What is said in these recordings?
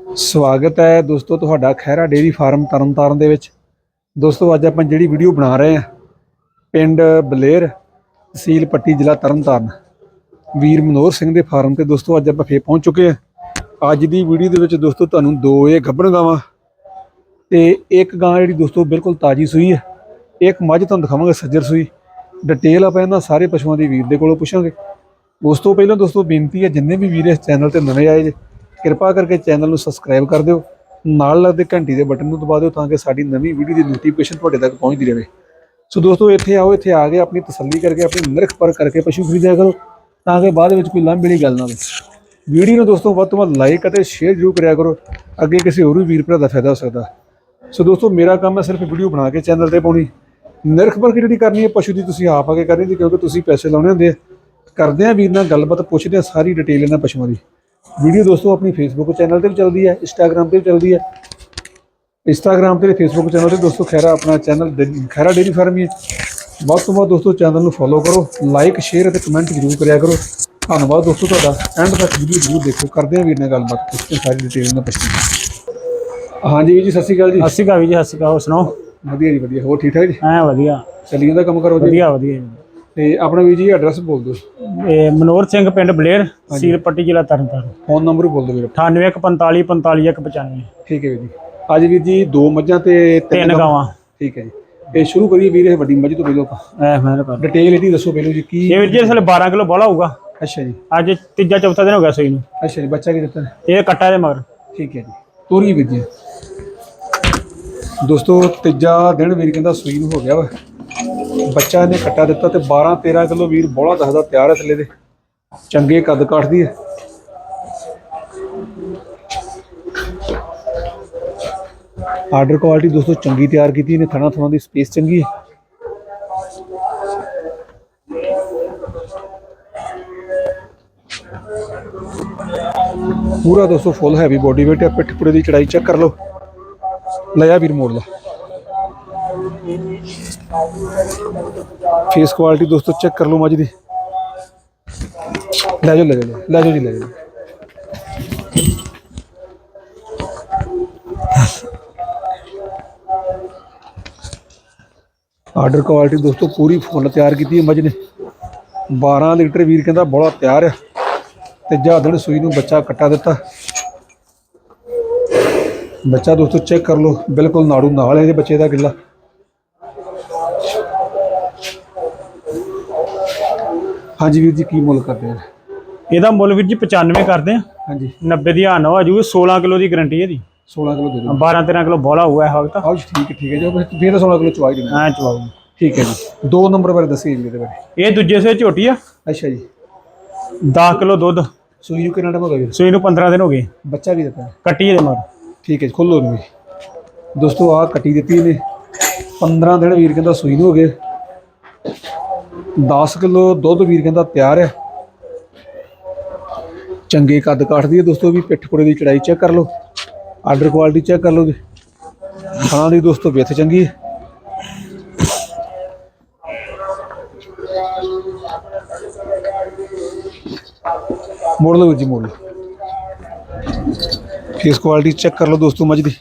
ਸਵਾਗਤ ਹੈ ਦੋਸਤੋ ਤੁਹਾਡਾ ਖਹਿਰਾ ਡੇਰੀ ਫਾਰਮ ਤਰਨਤਾਰਨ ਦੇ ਵਿੱਚ। ਦੋਸਤੋ ਅੱਜ ਆਪਾਂ ਜਿਹੜੀ ਵੀਡੀਓ ਬਣਾ ਰਹੇ ਹਾਂ, ਪਿੰਡ ਬਲੇਰ ਤਹਿਸੀਲ ਪੱਟੀ ਜ਼ਿਲ੍ਹਾ ਤਰਨਤਾਰਨ। ਵੀਰ ਮਨੋਹਰ ਸਿੰਘ ਦੇ ਫਾਰਮ ਤੇ ਦੋਸਤੋ ਅੱਜ ਆਪਾਂ ਫੇਰ ਪਹੁੰਚ ਚੁੱਕੇ ਹਾਂ। ਅੱਜ ਦੀ ਵੀਡੀਓ ਦੇ ਵਿੱਚ ਦੋਸਤੋ ਤੁਹਾਨੂੰ ਦੋ ਇਹ ਗੱਭਣ ਗਾਵਾਂ ਤੇ ਇੱਕ ਗਾਂ ਜਿਹੜੀ ਦੋਸਤੋ ਬਿਲਕੁਲ ਤਾਜੀ ਸੂਈ ਹੈ। ਇੱਕ ਮੱਝ ਤੁਹਾਨੂੰ ਦਿਖਾਵਾਂਗੇ ਸੱਜਰ ਸੂਈ। ਡਿਟੇਲ ਆਪਾਂ ਇਹਨਾਂ ਸਾਰੇ ਪਸ਼ੂਆਂ ਦੀ ਵੀਰ ਦੇ ਕੋਲੋਂ ਪੁੱਛਾਂਗੇ। ਉਸ ਤੋਂ ਪਹਿਲਾਂ ਦੋਸਤੋ ਬੇਨਤੀ ਹੈ ਜਿੰਨੇ ਵੀ ਵੀਰ ਇਸ ਚੈਨਲ ਤੇ ਨਵੇਂ ਆਏ ਜੇ ਕਿਰਪਾ ਕਰਕੇ ਚੈਨਲ ਨੂੰ ਸਬਸਕ੍ਰਾਈਬ ਕਰ ਦਿਓ, ਨਾਲ ਲੱਗਦੇ ਘੰਟੀ ਦੇ ਬਟਨ ਨੂੰ ਦਬਾ ਦਿਓ ਤਾਂ ਕਿ ਸਾਡੀ ਨਵੀਂ ਵੀਡੀਓ ਦੀ ਨੋਟੀਫਿਕੇਸ਼ਨ ਤੁਹਾਡੇ ਤੱਕ ਪਹੁੰਚਦੀ ਰਹੇ। ਸੋ ਦੋਸਤੋ, ਇੱਥੇ ਆਓ, ਇੱਥੇ ਆ ਕੇ ਆਪਣੀ ਤਸੱਲੀ ਕਰਕੇ, ਆਪਣੀ ਨਿਰਖ ਪਰ ਕਰਕੇ ਪਸ਼ੂ ਖਰੀਦਿਆ ਕਰੋ, ਤਾਂ ਕਿ ਬਾਅਦ ਵਿੱਚ ਕੋਈ ਲਾਂਭੇ ਵਾਲੀ ਗੱਲ ਨਾ ਹੋਵੇ। ਵੀਡੀਓ ਨੂੰ ਦੋਸਤੋ, ਵੱਧ ਤੋਂ ਵੱਧ ਲਾਈਕ ਅਤੇ ਸ਼ੇਅਰ ਜ਼ਰੂਰ ਕਰਿਆ ਕਰੋ, ਅੱਗੇ ਕਿਸੇ ਹੋਰ ਵੀ ਵੀਰ ਭਰਾ ਦਾ ਫਾਇਦਾ ਹੋ ਸਕਦਾ। ਸੋ ਦੋਸਤੋ, ਮੇਰਾ ਕੰਮ ਹੈ ਸਿਰਫ ਵੀਡੀਓ ਬਣਾ ਕੇ ਚੈਨਲ ਤੇ ਪਾਉਣੀ। ਨਿਰਖ ਪਰਖ ਜਿਹੜੀ ਕਰਨੀ ਹੈ? ਪਸ਼ੂ ਦੀ ਤੁਸੀਂ ਆਪ ਆ ਕੇ ਕਰਨੀ ਜੀ ਕਿਉਂਕਿ ਤੁਸੀਂ ਪੈਸੇ ਲਾਉਣੇ ਹੁੰਦੇ ਆ। ਕਰਦੇ ਆ ਵੀਰ ਨਾਲ ਗੱਲਬਾਤ, ਪੁੱਛਦੇ ਆ ਸਾਰੀ ਡਿਟੇਲ ਇਹਨਾਂ ਪਸ਼ੂਆਂ ਦੀ। ਵੀਡੀਓ ਦੋਸਤੋ ਆਪਣੀ ਫੇਸਬੁੱਕ ਚੈਨਲ ਤੇ ਵੀ ਚੱਲਦੀ ਹੈ ਇੰਸਟਾਗ੍ਰam ਤੇ ਵੀ ਚੱਲਦੀ ਹੈ। ਇੰਸਟਾਗ੍ਰam ਤੇ ਫੇਸਬੁੱਕ ਚੈਨਲ ਤੇ ਦੋਸਤੋ ਖੈਰਾ ਆਪਣਾ ਚੈਨਲ ਖੈਰਾ ਡੇਰੀ ਫਾਰਮ ਹੀ ਹੈ। ਵੱਧ ਤੋਂ ਵੱਧ ਦੋਸਤੋ ਚੈਨਲ ਨੂੰ ਫੋਲੋ ਕਰੋ ਲਾਈਕ ਸ਼ੇਅਰ ਅਤੇ ਕਮੈਂਟ ਜ਼ਰੂਰ ਕਰਿਆ ਕਰੋ। ਧੰਨਵਾਦ ਦੋਸਤੋ ਤੁਹਾਡਾ। ਐਂਡ ਤੱਕ ਵੀਡੀਓ ਜ਼ਰੂਰ ਦੇਖੋ। ਕਰਦੇ ਆ ਵੀਰ ਨਾਲ ਗੱਲਬਾਤ। ਹਾਂ ਸਾਰੀ ਡਿਟੇਲ ਨਾਲ ਪੁੱਛਦੇ ਹਾਂਜੀ ਵੀਰ ਜੀ ਸਤਿ ਸ਼੍ਰੀ ਅਕਾਲ ਜੀ। ਸਤਿ ਸ਼੍ਰੀ ਅਕਾਲ ਵੀਰ ਜੀ ਸਤਿ ਸ਼੍ਰੀ ਅਕਾਲ। ਸੁਣਾਓ? ਵਧੀਆ ਜੀ ਵਧੀਆ। ਹੋਰ ਠੀਕ ਠਾਕ ਜੀ? ਐ ਵਧੀਆ। ਚੱਲੀ ਜਾਂਦਾ ਕੰਮ ਕਰੋ ਜੀ ਵਧੀਆ ਵਧੀਆ। ਤੇ ਆਪਣਾ ਵੀਰ ਜੀ ਐਡਰੈਸ ਬੋਲ ਦਿਓ। ਇਹ ਮਨੋਹਰ ਸਿੰਘ ਪਿੰਡ ਬਲੇਰ ਸੀਲ ਪੱਟੀ ਜ਼ਿਲ੍ਹਾ ਤਰਨਤਾਰਨ। ਫੋਨ ਨੰਬਰ ਵੀ ਬੋਲ ਦਿਓ ਵੀਰ 9845 45 ਠੀਕ ਹੈ ਵੀਰ ਜੀ। ਅੱਜ ਵੀਰ ਜੀ ਦੋ ਮੱਝਾਂ ਤੇ ਤਿੰਨ ਗਾਵਾਂ। ਠੀਕ ਹੈ ਜੀ। ਇਹ ਸ਼ੁਰੂ ਕਰੀਏ ਵੀਰ ਇਹ ਵੱਡੀ ਮੱਝ ਤੋਂ ਪਹਿਲਾਂ ਆਪਾਂ। ਐ ਮੈਂ ਕਰ ਡਿਟੇਲ ਇਹਦੀ ਦੱਸੋ ਪਹਿਲਾਂ ਜੀ ਕੀ ਇਹ ਵੀਰ ਜੀ ਅਸਲ 12 ਕਿਲੋ ਬੋਲਾ ਹੋਊਗਾ। ਅੱਛਾ ਜੀ। ਅੱਜ ਤੀਜਾ ਚੌਥਾ ਦਿਨ ਹੋ ਗਿਆ ਸੋਈ ਨੂੰ। ਅੱਛਾ ਜੀ ਬੱਚਾ ਕੀ ਦਿੱਤਾ? ਇਹ ਕੱਟਾ ਦੇ ਮਗਰ। ਠੀਕ ਹੈ ਜੀ। ਤੋਰੀ ਵੀਰ ਜੀ। ਦੋਸਤੋ ਤੀਜਾ ਦਿਨ ਵੀਰ ਕਹਿੰਦਾ ਸੂਈ ਨੂੰ ਹੋ ਗਿਆ ਵਾ। ਬੱਚਾ ਇਹਨੇ ਕੱਟਾ ਦਿੱਤਾ ਤੇ 12 13 ਕਿਲੋ ਵੀਰ ਬੋਲਾ ਦੱਸਦਾ, ਤਿਆਰ ਹੈ ਥੱਲੇ ਦੇ। ਚੰਗੇ ਕੱਦ ਕਾਠਦੀ ਹੈ। ਆਰਡਰ ਕੁਆਲਿਟੀ ਦੋਸਤੋ ਚੰਗੀ ਤਿਆਰ ਕੀਤੀ, ਇਹਨੇ ਥਣਾ ਥਣਾ ਦੀ ਸਪੇਸ ਚੰਗੀ ਹੈ। ਪੂਰਾ ਦੋਸਤੋ ਫੁੱਲ ਹੈਵੀ ਬੋਡੀ weight ਹੈ, ਪਿੱਠ ਪੂਰੇ ਦੀ ਚੜਾਈ ਚੈੱਕ ਕਰ ਲਓ। ਲੈ ਵੀਰ ਮੋੜ ਲਾ। ਫੇਸ ਕੁਆਲਿਟੀ ਦੋਸਤੋ ਚੈੱਕ ਕਰ ਲਓ ਮੱਝ ਦੀ। ਲੈ ਜਾਓ ਲੈ ਜਾਓ ਲੈ ਜਾਓ ਜੀ, ਲੈ ਜਾਓ। ਆਰਡਰ ਕੁਆਲਿਟੀ ਦੋਸਤੋ ਪੂਰੀ ਫੁੱਲ ਤਿਆਰ ਕੀਤੀ ਹੈ ਮੱਝ ਨੇ। 12 ਲੀਟਰ ਵੀਰ ਕਹਿੰਦਾ ਬੜਾ ਤਿਆਰ ਆ। ਤੇ ਦਿਨ ਸੂਈ ਨੂੰ ਬੱਚਾ ਕੱਟਾ ਦਿੱਤਾ। ਬੱਚਾ ਦੋਸਤੋ ਚੈੱਕ ਕਰ ਲਓ, ਬਿਲਕੁਲ ਨਾੜੂ ਨਾਲ ਹੈ ਇਹਦੇ ਬੱਚੇ ਦਾ ਗਿੱਲਾ। ਹਾਂਜੀ ਵੀਰ ਜੀ ਕੀ ਮੁੱਲ ਕਰਦੇ ਆ? ਇਹਦਾ ਮੁੱਲ ਵੀਰ ਜੀ 95 ਕਰਦੇ ਆ। ਹਾਂਜੀ। 90 ਦੀ ਹਾਨ ਹੋ ਜੂਗੀ 16 ਕਿਲੋ ਦੀ ਗਰੰਟੀ ਇਹਦੀ। 16 ਕਿਲੋ ਦੇ ਦਿਓ। 12 13 ਕਿਲੋ ਬੋਲਾ ਹੋਊਗਾ ਇਹ ਵਕਤ। ਆਓ ਜੀ ਠੀਕ ਹੈ ਠੀਕ ਹੈ। ਜੀ ਫਿਰ ਤਾਂ 16 ਕਿਲੋ ਚਵਾਈ ਦੇਣਾ ਐ ਚਵਾਉ ਠੀਕ ਹੈ ਜੀ। ਦੋ ਨੰਬਰ ਬਾਰੇ ਦੱਸਿਏ ਜੀ ਇਹਦੇ ਬਾਰੇ। ਇਹ ਦੂਜੇ ਸੇ ਝੋਟੀ ਆ। ਅੱਛਾ ਜੀ। 10 ਕਿਲੋ ਦੁੱਧ। ਸੂਈ ਨੂੰ ਕਿੰਨਾ ਟਾਈਮ ਹੋ ਗਿਆ ਵੀਰ? ਸੂਈ ਨੂੰ 15 ਦਿਨ ਹੋ ਗਏ। ਬੱਚਾ ਵੀ ਦਿੱਤਾ। ਹੈ? ਕੱਟੀ ਇਹਦੇ ਮਗਰ ਠੀਕ ਹੈ ਜੀ ਖੋਲੋ ਨੂੰ ਵੀ। ਦੋਸਤੋ ਆਹ ਕੱਟੀ ਦਿੱਤੀ ਇਹਨੇ। 15 ਦਿਨ ਵੀਰ ਕਹਿੰਦਾ ਸੂਈ ਨੂੰ ਹੋ ਗਏ। 10 ਕਿਲੋ ਦੁੱਧ ਵੀਰ ਕਹਿੰਦਾ ਤਿਆਰ ਹੈ ਚੰਗੇ ਕੱਦ ਕਾਠਦੀ ਹੈ ਦੋਸਤੋ, ਵੀ ਪਿੱਠ ਪੁੜੇ ਦੀ ਚੜਾਈ ਚੈੱਕ ਕਰ ਲਓ। ਆਰਡਰ ਕੁਆਲਿਟੀ ਚੈੱਕ ਕਰ ਲਓ ਜੀ। ਖਾਣਾ ਦੀ ਦੋਸਤੋ ਵਿੱਥ ਚੰਗੀ ਹੈ ਮੋੜ ਲਓ ਜੀ ਮੋੜ ਲਓ ਫੇਸ ਕੁਆਲਿਟੀ ਚੈੱਕ ਕਰ ਲਓ ਦੋਸਤੋ ਮੱਝ ਦੀ।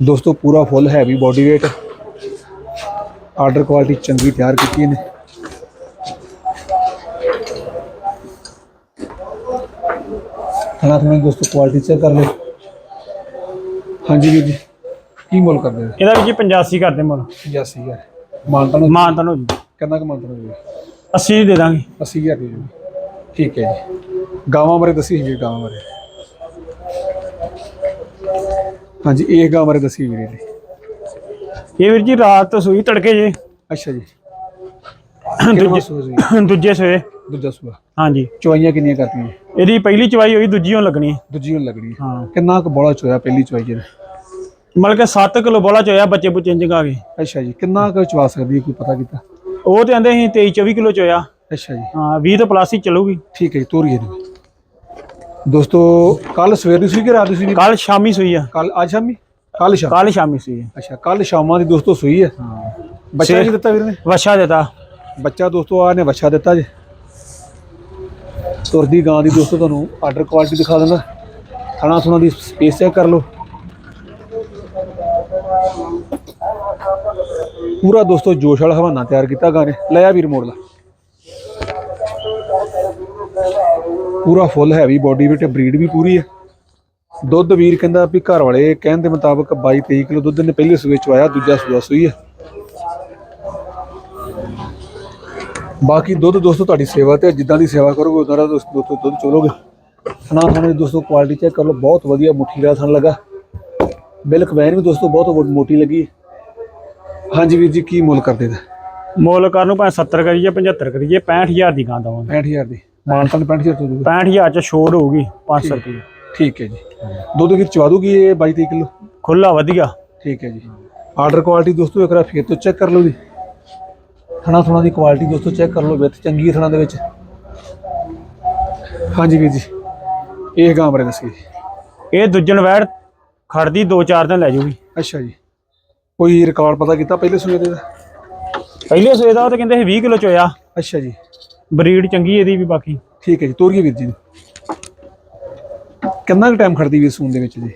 ਦੋਸਤੋ ਪੂਰਾ full heavy body weight order quality ਚੰਗੀ ਤਿਆਰ ਕੀਤੀ ਇਹਨੇ। ਹਾਲਾਤ ਮੈਂ ਦੋਸਤੋ ਕੁਆਲਿਟੀ ਚੈੱਕ ਕਰ ਲਓ। ਹਾਂਜੀ ਵੀਰ ਜੀ ਕੀ ਮੁੱਲ ਕਰਦੇ ਹੋ? ਇਹਦਾ ਵੀ ਜੀ 85 ਕਰਦੇ ਮੁੱਲ। 80000 ਮਾਨਤਾ ਨੂੰ? ਮਾਨ ਤਾਂ ਹੋ ਜੂ। ਕਿੰਨਾ ਕੁ ਮਾਨਤਾ ਨੂੰ 80 ਦੇ ਦਾਂਗੇ। 80000 ਦੀ ਜੀ ਠੀਕ ਹੈ ਜੀ। ਗਾਵਾਂ ਬਾਰੇ ਦੱਸੀ ਜੀ ਗਾਵਾਂ ਬਾਰੇ। ਹਾਂਜੀ ਇਹ ਗਾਂ ਬਾਰੇ ਦੱਸੀ ਵੀਰੇ ਜੀ। ਇਹ ਵੀਰ ਜੀ ਰਾਤ ਤੋਂ ਸੂਈ ਤੜਕੇ ਜੇ। ਅੱਛਾ ਜੀ। ਕਿੰਨਾ ਸੂਆ ਜੀ ਦੂਜੇ ਸੋਏ। ਦੂਜਾ ਸੂਆ। ਹਾਂਜੀ। ਚਵਾਈਆਂ ਕਿੰਨੀਆਂ ਕਰਤੀਆਂ? ਇਹਦੀ ਪਹਿਲੀ ਚਵਾਈ ਹੋਈ ਦੂਜੀ ਹੋਣ ਲੱਗਣੀ। ਹੈ। ਦੂਜੀ ਹੁਣ ਲੱਗਣੀ। ਹੈ। ਹਾਂ ਕਿੰਨਾ ਕੁ ਬੋਲਾ ਚੋਇਆ ਪਹਿਲੀ ਚਵਾਈ ਜੀ ਮਤਲਬ ਕਿ 7 ਕਿਲੋ ਬੋਲਾ ਚੋਇਆ ਬੱਚੇ ਬੁੱਚੇ ਇੰਜ ਆ ਗਏ। ਅੱਛਾ ਜੀ ਕਿੰਨਾ ਕੁ ਚਵਾ ਸਕਦੀ ਹੈ ਕੋਈ ਪਤਾ ਕੀਤਾ? ਉਹ ਤੇ ਆਂਦੇ ਸੀ 23 24 ਕਿਲੋ ਚੋਇਆ। ਅੱਛਾ ਜੀ। ਹਾਂ 20 ਤੋਂ ਪਲੱਸ ਹੀ ਚੱਲੂਗੀ। ਠੀਕ ਹੈ ਜੀ ਤੋਰੀਏ ਨੂੰ ਦੋਸਤੋ ਕੱਲ ਸਵੇਰ ਦੀ ਸੀ ਕਿ ਰਾਤ ਦੀ ਸੀ ਕੱਲ ਸ਼ਾਮੀ ਸੂਈ ਆ। ਕੱਲ ਅੱਜ ਸ਼ਾਮੀ? ਕੱਲ ਸ਼ਾਮ। ਕੱਲ ਸ਼ਾਮੀ ਸੂਈ ਆ। ਅੱਛਾ ਕੱਲ ਸ਼ਾਮਾਂ ਦੀ ਦੋਸਤੋ ਸੂਈ ਹੈ ਹਾਂ। ਬੱਚਾ ਕੀ ਦਿੱਤਾ ਵੀਰ ਨੇ? ਵਛਾ ਦਿੱਤਾ। ਬੱਚਾ ਦੋਸਤੋ ਆ ਨੇ ਵੱਛਾ ਦਿੱਤਾ ਜੀ। ਤੁਰਦੀ ਗਾਂ ਦੀ ਦੋਸਤੋ ਤੁਹਾਨੂੰ ਆਰਡਰ ਕੁਆਲਿਟੀ ਦਿਖਾ ਦਿੰਦਾ। ਥਣਾ ਥੁਣਾ ਦੀ ਸਪੇਸ ਚੈੱਕ ਕਰ ਲਓ। ਪੂਰਾ ਦੋਸਤੋ ਜੋਸ਼ ਵਾਲਾ ਹਵਾਨਾ ਤਿਆਰ ਕੀਤਾ ਗਾਂ ਨੇ। ਲੈ ਆ ਵੀਰ ਮੋੜ ਲਾ ਪੂਰਾ ਫੁੱਲ ਹੈਵੀ ਬੋਡੀ ਵਿੱਚ ਬਰੀਡ ਵੀ ਪੂਰੀ ਹੈ। ਦੁੱਧ ਵੀਰ ਕਹਿੰਦਾ ਵੀ ਘਰ ਵਾਲੇ ਕਹਿਣ ਦੇ ਮੁਤਾਬਕ 22 23 ਕਿਲੋ ਦੁੱਧ ਨੇ ਪਹਿਲੇ ਸੂਏ ਚ ਆਇਆ ਦੂਜਾ ਸੂਆ ਸੂਈ ਹੈ। ਬਾਕੀ ਦੁੱਧ ਦੋਸਤੋ ਤੁਹਾਡੀ ਸੇਵਾ ਤੇ। ਜਿੱਦਾਂ ਦੀ ਸੇਵਾ ਕਰੋਗੇ ਉਦਾਂ ਦਾ ਦੋਸਤੋ ਦੁੱਧ ਚੋਲੋਗੇ। ਥਣਾ ਥਣਾ ਦੋਸਤੋ ਕੁਆਲਿਟੀ ਚੈੱਕ ਕਰ ਲਓ ਬਹੁਤ ਵਧੀਆ ਮੁੱਠੀ ਦਾ ਥਣ ਲੱਗਾ। ਮਿਲਕ ਵੈਨ ਵੀ ਦੋਸਤੋ ਬਹੁਤ ਮੋਟੀ ਲੱਗੀ ਹਾਂਜੀ ਵੀਰ ਜੀ ਕੀ ਮੁੱਲ ਕਰਦੇ ਦਾ ਮੁੱਲ ਕਰਨ ਨੂੰ ਭਾਵੇਂ 70 ਕਰੀਏ 75 ਕਰੀਏ 65000 ਦੀ ਗਾਂ ਦਵਾਂਗੇ। 65000 ਦੀ। ਮਾਨਤਾਨ 65000 ਤੋਂ ਦੂਗਾ 65000 ਚ ਛੋੜ ਹੋਊਗੀ 500 ਰੁਪਏ। ਠੀਕ ਹੈ ਜੀ। ਦੁੱਧ ਵੀਰ ਚਵਾ ਦੂਗੀ ਇਹ 22 23 ਕਿਲੋ ਖੁੱਲਾ ਵਧੀਆ। ਠੀਕ ਹੈ ਜੀ। ਆਰਡਰ ਕੁਆਲਿਟੀ ਦੋਸਤੋ ਇੱਕ ਵਾਰ ਫੇਰ ਤੋਂ ਚੈੱਕ ਕਰ ਲਓ ਜੀ। ਥਣਾ ਥਣਾ ਦੀ ਕੁਆਲਿਟੀ ਦੋਸਤੋ ਚੈੱਕ ਕਰ ਲਓ ਵਿੱਚ ਚੰਗੀ ਥਣਾ ਦੇ ਵਿੱਚ। ਹਾਂਜੀ ਵੀਰ ਜੀ ਇਹ ਗਾਂ ਬਾਰੇ ਦੱਸੋ ਜੀ। ਇਹ ਦੂਜਣ ਵੈੜ ਖੜਦੀ 2-4 ਦਿਨ ਲੈ ਜੂਗੀ। ਅੱਛਾ ਜੀ। ਕੋਈ ਰਿਕਾਰਡ ਪਤਾ ਕੀਤਾ ਪਹਿਲੇ ਸੂਏ ਦੇ ਦਾ? ਪਹਿਲੇ ਸੂਏ ਦਾ ਉਹ ਤਾਂ ਕਹਿੰਦੇ ਸੀ 20 ਕਿਲੋ ਚੋਇਆ। ਅੱਛਾ ਜੀ। ਬਰੀਡ ਚੰਗੀ ਇਹਦੀ ਵੀ ਬਾਕੀ। ਠੀਕ ਹੈ ਜੀ ਤੋਰੀਏ ਵੀਰ ਜੀ। ਕਿੰਨਾ ਕੁ ਟਾਈਮ ਖੜਦੀ ਵੀਰ ਸੂਨ ਦੇ ਵਿੱਚ ਜੀ?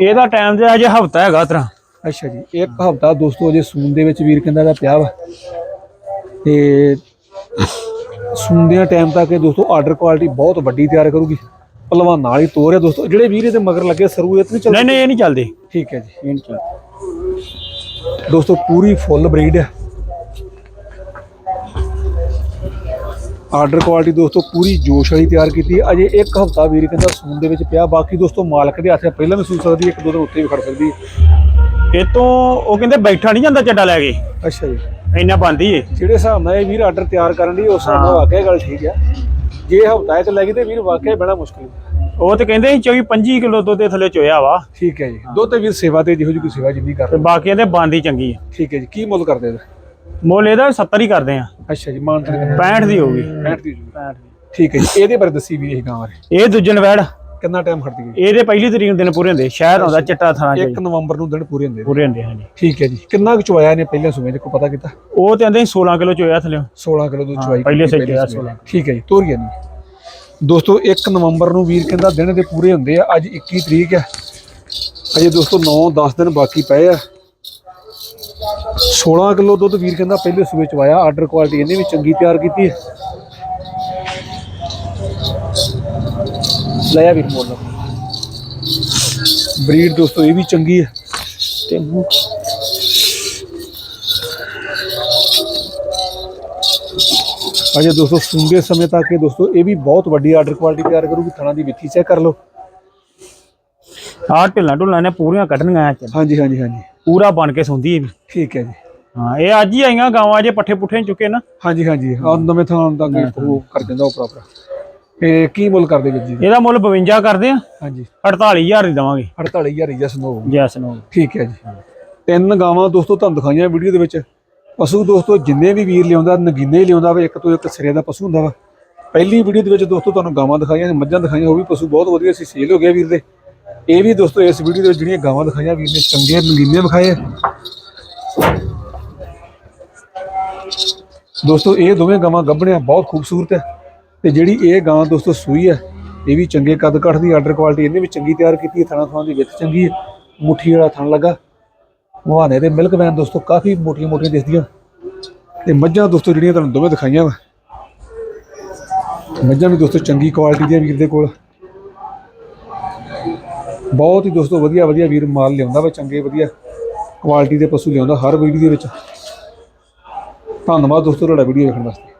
ਇਹਦਾ ਟਾਈਮ ਤੇ ਅਜੇ ਹਫਤਾ ਹੈਗਾ ਤਰਾ ਅੱਛਾ ਜੀ ਇੱਕ ਹਫਤਾ ਦੋਸਤੋ ਅਜੇ ਸੂਨ ਦੇ ਵਿੱਚ ਵੀਰ ਕਹਿੰਦਾ ਦਾ ਪਿਆ ਵਾ। ਤੇ ਸੂਨ ਦੇ ਟਾਈਮ ਤੱਕ ਇਹ ਦੋਸਤੋ ਆਰਡਰ ਕੁਆਲਿਟੀ ਬਹੁਤ ਵੱਡੀ ਤਿਆਰ ਕਰੂਗੀ। ਪਹਿਲਵਾਨ ਨਾਲ ਹੀ ਤੋਰਿਆ ਦੋਸਤੋ। ਜਿਹੜੇ ਵੀਰ ਇਹਦੇ ਮਗਰ ਲੱਗੇ ਸਰੂ ਇਹ ਨਹੀਂ ਚੱਲਦੇ? ਨਹੀਂ ਨਹੀਂ ਇਹ ਨਹੀਂ ਚੱਲਦੇ। ਠੀਕ ਹੈ ਜੀ ਇਹ ਨਹੀਂ ਚੱਲਦੇ। ਦੋਸਤੋ ਪੂਰੀ ਫੁੱਲ ਬਰੀਡ ਹੈ ਆਰਡਰ ਕੁਆਲਿਟੀ ਦੋਸਤੋ ਪੂਰੀ ਜੋਸ਼ ਵਾਲੀ ਤਿਆਰ ਕੀਤੀ ਹੈ। ਅਜੇ ਇੱਕ ਹਫਤਾ ਵੀਰ ਕਹਿੰਦਾ ਸੂਨ ਦੇ ਵਿੱਚ ਪਿਆ ਬਾਕੀ ਦੋਸਤੋ ਮਾਲਕ ਦੇ ਹੱਥ ਹੈ ਪਹਿਲਾਂ ਵੀ ਸੂ ਸਕਦੀ ਹੈ ਇੱਕ ਦੋ ਦਿਨ ਉੱਤੇ ਵੀ ਖੜ ਸਕਦੀ ਹੈ। ਇਹ ਤੋਂ ਉਹ ਕਹਿੰਦੇ ਬੈਠਾ ਨਹੀਂ ਜਾਂਦਾ ਚੱਡਾ ਲੈ ਕੇ। ਅੱਛਾ ਜੀ। ਇੰਨਾ ਬੰਦੀ ਏ ਜਿਹੜੇ ਹਿਸਾਬ ਨਾਲ ਇਹ ਵੀਰ ਆਰਡਰ ਤਿਆਰ ਕਰਨ ਦੀ ਉਸ ਹਿਸਾਬ ਨਾਲ ਵਾਕਿਆ ਗੱਲ ਠੀਕ ਹੈ। ਜੇ ਹਫਤਾ ਇੱਕ ਲੱਗੀ ਤੇ ਵੀਰ ਵਾਕਿਆ ਬੜਾ ਮੁਸ਼ਕਿਲ ਹੈ। ਉਹ ਤੇ ਕਹਿੰਦੇ ਸੀ 24 25 ਕਿਲੋ ਦੁੱਧ ਦੇ ਥੱਲੇ ਚੋਇਆ ਵਾ। ਠੀਕ ਹੈ ਜੀ। ਦੋ ਤੇ ਵੀਰ ਸੇਵਾ ਤੇ ਜਿਹੋ ਜਿਹੀ ਕੋਈ ਸੇਵਾ ਜਿੰਨੀ ਕਰ ਤੇ ਬਾਕੀ ਇਹਦੇ ਬੰਦੀ ਚੰਗੀ ਆ ਠੀਕ ਹੈ ਜੀ। ਕੀ ਮੁੱਲ ਕਰਦੇ ਇਹਦਾ? ਮੁੱਲ ਇਹਦਾ 70 ਹੀ ਕਰਦੇ ਆ। ਅੱਛਾ ਜੀ ਮਾਨ ਤਨ 65 ਦੀ ਹੋਊਗੀ 65 ਦੀ ਜੀ। 65 ਦੀ। ਠੀਕ ਹੈ ਜੀ ਇਹਦੇ ਬਾਰੇ ਦੱਸੀ ਵੀ ਇਹ ਗਾਂ ਬਾਰੇ। ਇਹ ਦੂਜਨ ਵੈੜ। ਕਿੰਨਾ ਟਾਈਮ ਖੜਦੀ ਹੈ? ਇਹਦੇ ਪਹਿਲੀ ਤਰੀਕ ਨੂੰ ਦਿਨ ਪੂਰੇ ਹੁੰਦੇ ਸ਼ਹਿਰ ਆਉਂਦਾ ਚਿੱਟਾ ਥਾਣਾ ਚ 1 ਨਵੰਬਰ ਨੂੰ ਦਿਨ ਪੂਰੇ ਹੁੰਦੇ। ਨੇ। ਪੂਰੇ ਹੁੰਦੇ ਹਾਂਜੀ। ਠੀਕ ਹੈ ਜੀ। ਕਿੰਨਾ ਕੁ ਚਵਾਇਆ ਨੇ ਪਹਿਲੇ ਸੂਬੇ ਚ ਕੋਈ ਪਤਾ ਕੀਤਾ? ਉਹ ਤੇ ਕਹਿੰਦੇ 16 ਕਿਲੋ ਚੋਇਆ ਥੱਲੇ। 16 ਕਿਲੋ ਦੁੱਧ ਚਵਾਈ ਪਹਿਲੇ ਕੀਤੀ ਸੇ ਚੋਇਆ ਸੂਬੇ। 16 ਠੀਕ ਹੈ ਜੀ ਤੋਰੀਏ ਨਹੀਂ ਦੋਸਤੋ 1 ਨਵੰਬਰ ਨੂੰ ਵੀਰ ਕਹਿੰਦਾ ਦਿਨ ਦੇ ਪੂਰੇ ਹੁੰਦੇ ਆ ਅੱਜ 21 ਤਰੀਕ ਹੈ। ਅਜੇ ਦੋਸਤੋ 9 10 ਦਿਨ ਬਾਕੀ ਪਏ ਆ। 16 ਕਿਲੋ ਦੁੱਧ ਵੀਰ ਕਹਿੰਦਾ ਪਹਿਲੇ ਸੂਬੇ ਚ ਵਾਇਆ ਆਰਡਰ ਕੁਆਲਿਟੀ ਇਹਨੇ ਵੀ ਚੰਗੀ ਤਿਆਰ ਕੀਤੀ ਹੈ। ਲੈ ਵੀਰ ਮੋਲ। ਬਰੀਡ ਦੋਸਤੋ, ਇਹ ਵੀ ਚੰਗੀ ਹੈ। ਤੇ ਅਜੇ ਦੋਸਤੋ ਸੁੰਗੇ ਸਮੇਂ ਤੱਕ ਇਹ ਦੋਸਤੋ, ਇਹ ਵੀ ਬਹੁਤ ਵੱਡੀ ਆਰਡਰ ਕੁਆਲਿਟੀ ਤਿਆਰ ਕਰੂਗੀ, ਥਣਾ ਦੀ ਵਿੱਥੀ ਚੈੱਕ ਕਰ ਲਓ। ਆਹ ਢਿੱਲਾਂ ਢੁੱਲਾਂ ਨੇ ਪੂਰੀਆਂ ਕੱਢਣੀਆਂ ਚ। ਹਾਂਜੀ ਹਾਂਜੀ ਹਾਂਜੀ। ਪੂਰਾ ਬਣ ਕੇ ਸੌਂਦੀ ਇਹ ਵੀ। ਠੀਕ ਹੈ ਜੀ। ਹਾਂ ਇਹ ਅੱਜ ਹੀ ਆਈਆਂ ਗਾਵਾਂ ਜੇ ਪੱਠੇ ਪੁੱਠੇ ਚੁੱਕੇ ਨਾ। ਹਾਂਜੀ ਹਾਂਜੀ। ਆ ਨਵੇਂ ਥਾਂ ਤੱਕ ਉਹ ਕਰ ਦਿੰਦਾ ਉਹ ਪ੍ਰੋਪਰ ਇਹ ਕੀ ਮੁੱਲ ਕਰਦੇ ਵੀਰ ਜੀ? ਇਹਦਾ ਮੁੱਲ 52 ਕਰਦੇ ਆ। ਹਾਂਜੀ। 48000 ਦੀ ਦਵਾਂਗੇ। 48000 ਜਸ ਨੋ ਜੈਸ ਨੂੰ ਠੀਕ ਹੈ ਜੀ। ਤਿੰਨ ਗਾਵਾਂ ਦੋਸਤੋ ਤੁਹਾਨੂੰ ਦਿਖਾਈਆਂ ਵੀਡੀਓ ਦੇ ਵਿੱਚ। ਪਸ਼ੂ ਦੋਸਤੋ ਜਿੰਨੇ ਵੀ ਵੀਰ ਲਿਆਉਂਦਾ ਨਗੀਨੇ ਹੀ ਲਿਆਉਂਦਾ ਵਾ ਇੱਕ ਤੋਂ ਇੱਕ ਸਿਰੇ ਦਾ ਪਸ਼ੂ ਹੁੰਦਾ ਵਾ। ਪਹਿਲੀ ਵੀਡੀਓ ਦੇ ਵਿੱਚ ਦੋਸਤੋ ਤੁਹਾਨੂੰ ਗਾਵਾਂ ਦਿਖਾਈਆਂ ਮੱਝਾਂ ਦਿਖਾਈਆਂ ਉਹ ਵੀ ਪਸ਼ੂ ਬਹੁਤ ਵਧੀਆ ਸੀ ਸੇਲ ਹੋ ਗਿਆ ਵੀਰ ਦੇ। ਇਹ ਵੀ ਦੋਸਤੋ, ਇਸ ਵੀਡੀਓ ਦੇ ਵਿੱਚ ਜਿਹੜੀਆਂ ਗਾਵਾਂ ਦਿਖਾਈਆਂ ਵੀਰ ਨੇ ਚੰਗੇ ਨਗੀਨੇ ਵਿਖਾਏ ਦੋਸਤੋ, ਇਹ ਦੋਵੇਂ ਗਾਵਾਂ ਗੱਭਣੀਆਂ ਬਹੁਤ ਖੂਬਸੂਰਤ ਹੈ। ਤੇ ਜਿਹੜੀ ਇਹ ਗਾਂ ਦੋਸਤੋ ਸੂਈ ਹੈ, ਇਹ ਵੀ ਚੰਗੇ ਕੱਦ ਕੱਠ ਦੀ ਆਰਡਰ ਕੁਆਲਿਟੀ ਇਹਨੇ ਵੀ ਚੰਗੀ ਤਿਆਰ ਕੀਤੀ ਹੈ ਥਣਾ ਥਾਂ ਦੀ ਵਿੱਥ ਚੰਗੀ ਹੈ। ਮੁੱਠੀ ਵਾਲਾ ਥਣ ਲੱਗਾ। ਮੁਹਾਨੇ ਦੇ ਮਿਲਕ ਵੈਨ ਦੋਸਤੋ, ਕਾਫੀ ਮੋਟੀਆਂ ਮੋਟੀਆਂ ਦਿਸਦੀਆਂ। ਤੇ ਮੱਝਾਂ ਦੋਸਤੋ, ਜਿਹੜੀਆਂ ਤੁਹਾਨੂੰ ਦੋਵੇਂ ਦਿਖਾਈਆਂ ਵਾ। ਮੱਝਾਂ ਵੀ ਦੋਸਤੋ ਚੰਗੀ ਕੁਆਲਿਟੀ ਦੀਆਂ ਵੀਰ ਦੇ ਕੋਲ। ਬਹੁਤ ਹੀ ਦੋਸਤੋ, ਵਧੀਆ ਵਧੀਆ ਵੀਰ ਮਾਲ ਲਿਆਉਂਦਾ ਵਾ, ਚੰਗੇ, ਵਧੀਆ ਕੁਆਲਿਟੀ ਦੇ ਪਸ਼ੂ ਲਿਆਉਂਦਾ ਹਰ ਵੀਡੀਓ ਦੇ ਵਿੱਚ। ਧੰਨਵਾਦ ਦੋਸਤੋ ਤੁਹਾਡਾ ਵੀਡੀਓ ਵੇਖਣ ਵਾਸਤੇ।